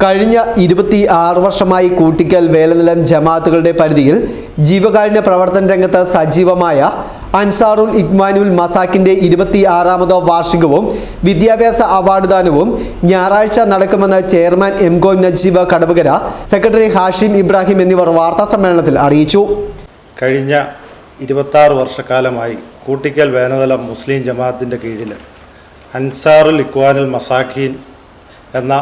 കഴിഞ്ഞ ഇരുപത്തി ആറ് വർഷമായി കൂട്ടിക്കൽ വേലനിലം ജമാഅത്തുകളുടെ പരിധിയിൽ ജീവകാരുണ്യ പ്രവർത്തന രംഗത്ത് സജീവമായ അൻസാറുൽ ഇഗ്മാനുൽ മസാക്കിന്റെ ഇരുപത്തി ആറാമത് വാർഷികവും വിദ്യാഭ്യാസ അവാർഡ് ദാനവും ഞായറാഴ്ച നടക്കുമെന്ന് ചെയർമാൻ എം കോ നജീബ് കടവുകര സെക്രട്ടറി ഹാഷിം ഇബ്രാഹിം എന്നിവർ വാർത്താ സമ്മേളനത്തിൽ അറിയിച്ചു. കഴിഞ്ഞ ഇരുപത്താറ് വർഷക്കാലമായി കൂട്ടിക്കൽ വേനതലം മുസ്ലിം ജമാഅത്തിന്റെ കീഴിൽ അൻസാറുൽ ഇക്വാനുൽ മസാഖീൻ എന്ന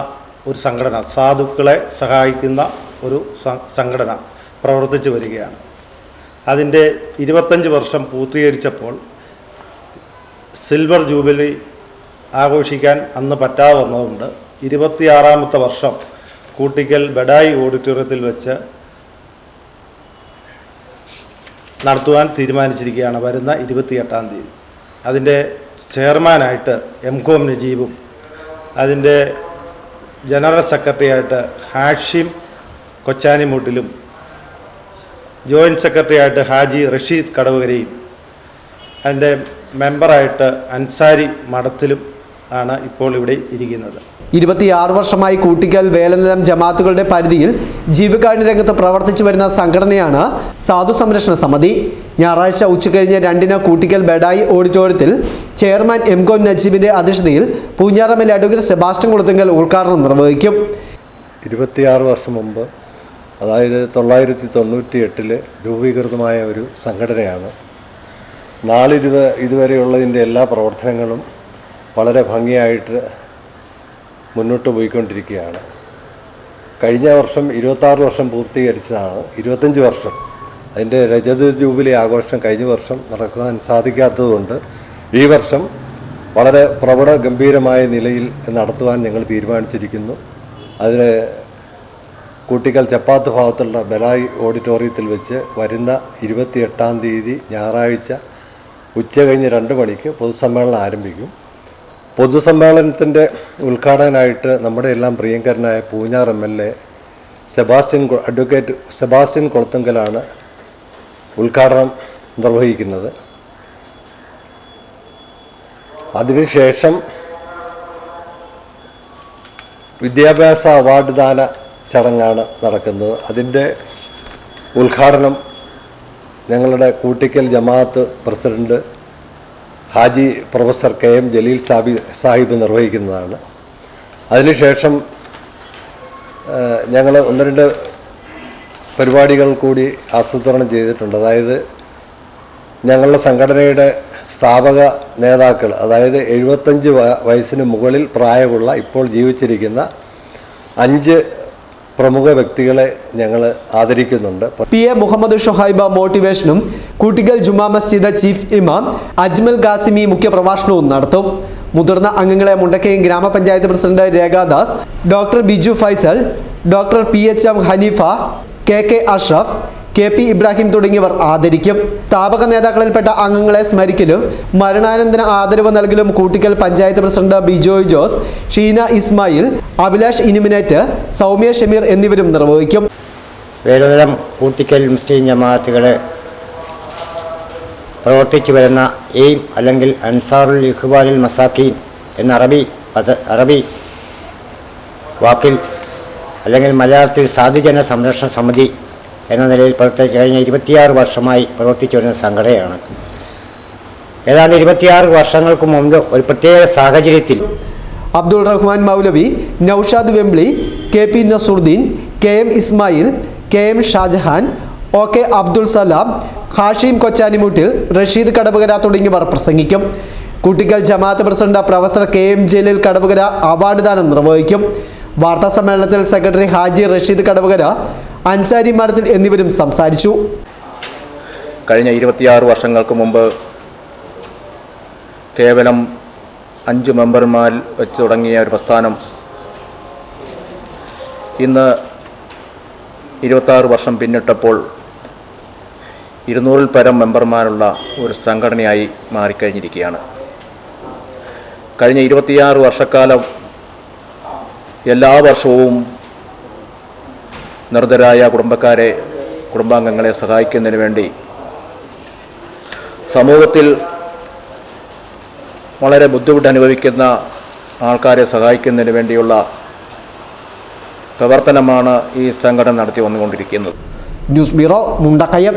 ഒരു സംഘടന സാധുക്കളെ സഹായിക്കുന്ന ഒരു സംഘടന പ്രവർത്തിച്ചു വരികയാണ്. അതിന്റെ ഇരുപത്തഞ്ച് വർഷം പൂർത്തീകരിച്ചപ്പോൾ സിൽവർ ജൂബിലി ആഘോഷിക്കാൻ അന്ന് പറ്റാതെ വന്നതുകൊണ്ട് ഇരുപത്തിയാറാമത്തെ വർഷം കൂട്ടിക്കൽ ബഡായി ഓഡിറ്റോറിയത്തിൽ വെച്ച് നടത്തുവാൻ തീരുമാനിച്ചിരിക്കുകയാണ് വരുന്ന ഇരുപത്തിയെട്ടാം തീയതി. അതിന്റെ ചെയർമാനായിട്ട് എം കോം നജീബും അതിന്റെ ജനറൽ സെക്രട്ടറിയായിട്ട് ഹാഷിം കൊച്ചാനിമൂട്ടിലും ജോയിന്റ് സെക്രട്ടറിയായിട്ട് ഹാജി റഷീദ് കടവുകരയും അതിന്റെ മെമ്പറായിട്ട് അൻസാരി മഠത്തിലും ആണ് ഇപ്പോൾ ഇവിടെ ഇരിക്കുന്നത്. ഇരുപത്തിയാറ് വർഷമായി കൂട്ടിക്കൽ വേലനിലം ജമാത്തുകളുടെ പരിധിയിൽ ജീവകാരുണ്യ രംഗത്ത് പ്രവർത്തിച്ചു വരുന്ന സംഘടനയാണ് സാധു സംരക്ഷണ സമിതി. ഞായറാഴ്ച ഉച്ചകഴിഞ്ഞ് രണ്ടിന് കൂട്ടിക്കൽ ബെഡായി ഓഡിറ്റോറിയത്തിൽ ചെയർമാൻ എം കോ നജീബിന്റെ അധ്യക്ഷതയിൽ പൂഞ്ഞാറമ്മൽ അഡ്വക്കേറ്റ് സെബാസ്റ്റ്യൻ കുളത്തുങ്കൽ ഉദ്ഘാടനം നിർവഹിക്കും. ഇരുപത്തിയാറ് വർഷം മുമ്പ് അതായത് തൊള്ളായിരത്തി തൊണ്ണൂറ്റി എട്ടിൽ രൂപീകൃതമായ ഒരു സംഘടനയാണ്. നാളിരുവ ഇതുവരെയുള്ളതിന്റെ എല്ലാ പ്രവർത്തനങ്ങളും വളരെ ഭംഗിയായിട്ട് മുന്നോട്ട് പോയിക്കൊണ്ടിരിക്കുകയാണ്. കഴിഞ്ഞ വർഷം ഇരുപത്താറ് വർഷം പൂർത്തീകരിച്ചതാണ്. ഇരുപത്തഞ്ച് വർഷം. അതിന്റെ രജത ജൂബിലി ആഘോഷം കഴിഞ്ഞ വർഷം നടക്കാൻ സാധിക്കാത്തതുകൊണ്ട് ഈ വർഷം വളരെ പ്രബല ഗംഭീരമായ നിലയിൽ നടത്തുവാൻ ഞങ്ങൾ തീരുമാനിച്ചിരിക്കുന്നു. അതിന് കൂട്ടിക്കൽ ചപ്പാത്ത് ഭാഗത്തുള്ള ബലായി ഓഡിറ്റോറിയത്തിൽ വെച്ച് വരുന്ന ഇരുപത്തിയെട്ടാം തീയതി ഞായറാഴ്ച ഉച്ച കഴിഞ്ഞ് രണ്ട് മണിക്ക് പൊതുസമ്മേളനം ആരംഭിക്കും. പൊതുസമ്മേളനത്തിന്റെ ഉദ്ഘാടകനായിട്ട് നമ്മുടെ എല്ലാം പ്രിയങ്കരനായ Poonjar M L A Sebastian advocate Sebastian കൊളത്തുങ്കലാണ് ഉദ്ഘാടനം നിർവഹിക്കുന്നത്. അതിനുശേഷം വിദ്യാഭ്യാസ അവാർഡ് ദാന ചടങ്ങാണ് നടക്കുന്നത്. അതിന്റെ ഉദ്ഘാടനം ഞങ്ങളുടെ Koottickal Jamaat president Haji professor K M Jaleel Sabi Sahib നിർവഹിക്കുന്നതാണ്. അതിനുശേഷം ഞങ്ങൾ ഒന്ന് രണ്ട് പരിപാടികൾ കൂടി ആസൂത്രണം ചെയ്തിട്ടുണ്ട്. അതായത് ഞങ്ങളുടെ സംഘടനയുടെ സ്ഥാപക നേതാക്കൾ അതായത് എഴുപത്തഞ്ച് വയസ്സിന് മുകളിൽ പ്രായമുള്ള ഇപ്പോൾ ജീവിച്ചിരിക്കുന്ന അഞ്ച് പ്രമുഖ വ്യക്തികളെ ഞങ്ങൾ ആദരിക്കുന്നുണ്ട്. പി എ മുഹമ്മദ് ഷൊഹൈബ മോട്ടിവേഷനും കൂട്ടിക്കൽ ജുമാ മസ്ജിദ് ചീഫ് ഇമാം അജ്മൽ ഖാസിമി മുഖ്യപ്രഭാഷണവും നടത്തും. മുതിർന്ന അംഗങ്ങളെ Mundakayam Gramapanchayat president Rekhadas doctor Biju Faisal doctor P H M Haneefa K K Ashraf K P Ibrahim തുടങ്ങിയവർ ആദരിക്കും. താപക നേതാക്കളിൽപ്പെട്ട അംഗങ്ങളെ സ്മരിക്കലും മരണാനന്തര ആദരവ് നൽകലും കൂട്ടിക്കൽ പഞ്ചായത്ത് പ്രസിഡന്റ് ബിജോയ് ജോസ് ഷീന ഇസ്മായിൽ അഭിലാഷ് ഇനിമിനേറ്റ് സൗമ്യ ഷമീർ എന്നിവരും നിർവഹിക്കും. വേലുതലം കൂട്ടിക്കൽ മുസ്ലിം ജമാഅത്തുകളെ പ്രവർത്തിച്ചു വരുന്ന എയിം അല്ലെങ്കിൽ അൻസാറുൽ ഇഖ്ബാലിൽ മസാക്കീൻ എന്ന അറബി പദ അറബി വാക്കിൽ അല്ലെങ്കിൽ മലയാളത്തിൽ സാധുജന സംരക്ഷണ സമിതി എന്ന നിലയിൽ പ്രവർത്തിച്ച് കഴിഞ്ഞ ഇരുപത്തിയാറ് വർഷമായി പ്രവർത്തിച്ചു വരുന്ന സംഘടനയാണ്. ഏതാണ്ട് ഇരുപത്തിയാറ് വർഷങ്ങൾക്ക് മുമ്പ് ഒരു പ്രത്യേക സാഹചര്യത്തിൽ Abdul Rahman Moulavi Noushad Vembly K P Nasuruddeen K M Ismail K M Shajahan O K Abdul Salam Hashim Kochanimoottil Rasheed Kadavukara തുടങ്ങിയവർ പ്രസംഗിക്കും. Kuttikkal Jamaat president professor K M Jaleel Kadavukara award ദാനം നിർവഹിക്കും. വാർത്താ സമ്മേളനത്തിൽ secretary Haji Rasheed Kadavakara Ansari മാർദിൽ എന്നിവരും സംസാരിച്ചു. കഴിഞ്ഞ ഇരുപത്തിയാറ് വർഷങ്ങൾക്ക് മുമ്പ് കേവലം അഞ്ച് മെമ്പർമാർ വെച്ച് തുടങ്ങിയ ഒരു പ്രസ്ഥാനം ഇന്ന് ഇരുപത്താറ് വർഷം പിന്നിട്ടപ്പോൾ ഇരുന്നൂറിൽ പരം മെമ്പർമാരുള്ള ഒരു സംഘടനയായി മാറിക്കഴിഞ്ഞിരിക്കുകയാണ്. കഴിഞ്ഞ ഇരുപത്തിയാറ് വർഷക്കാലം എല്ലാ വർഷവും നിർദ്ധരായ കുടുംബക്കാരെ കുടുംബാംഗങ്ങളെ സഹായിക്കുന്നതിന് വേണ്ടി സമൂഹത്തിൽ വളരെ ബുദ്ധിമുട്ട് അനുഭവിക്കുന്ന ആൾക്കാരെ സഹായിക്കുന്നതിന് വേണ്ടിയുള്ള പ്രവർത്തനമാണ് ഈ സംഘടന നടത്തി വന്നുകൊണ്ടിരിക്കുന്നത്. News bureau Mundakayam.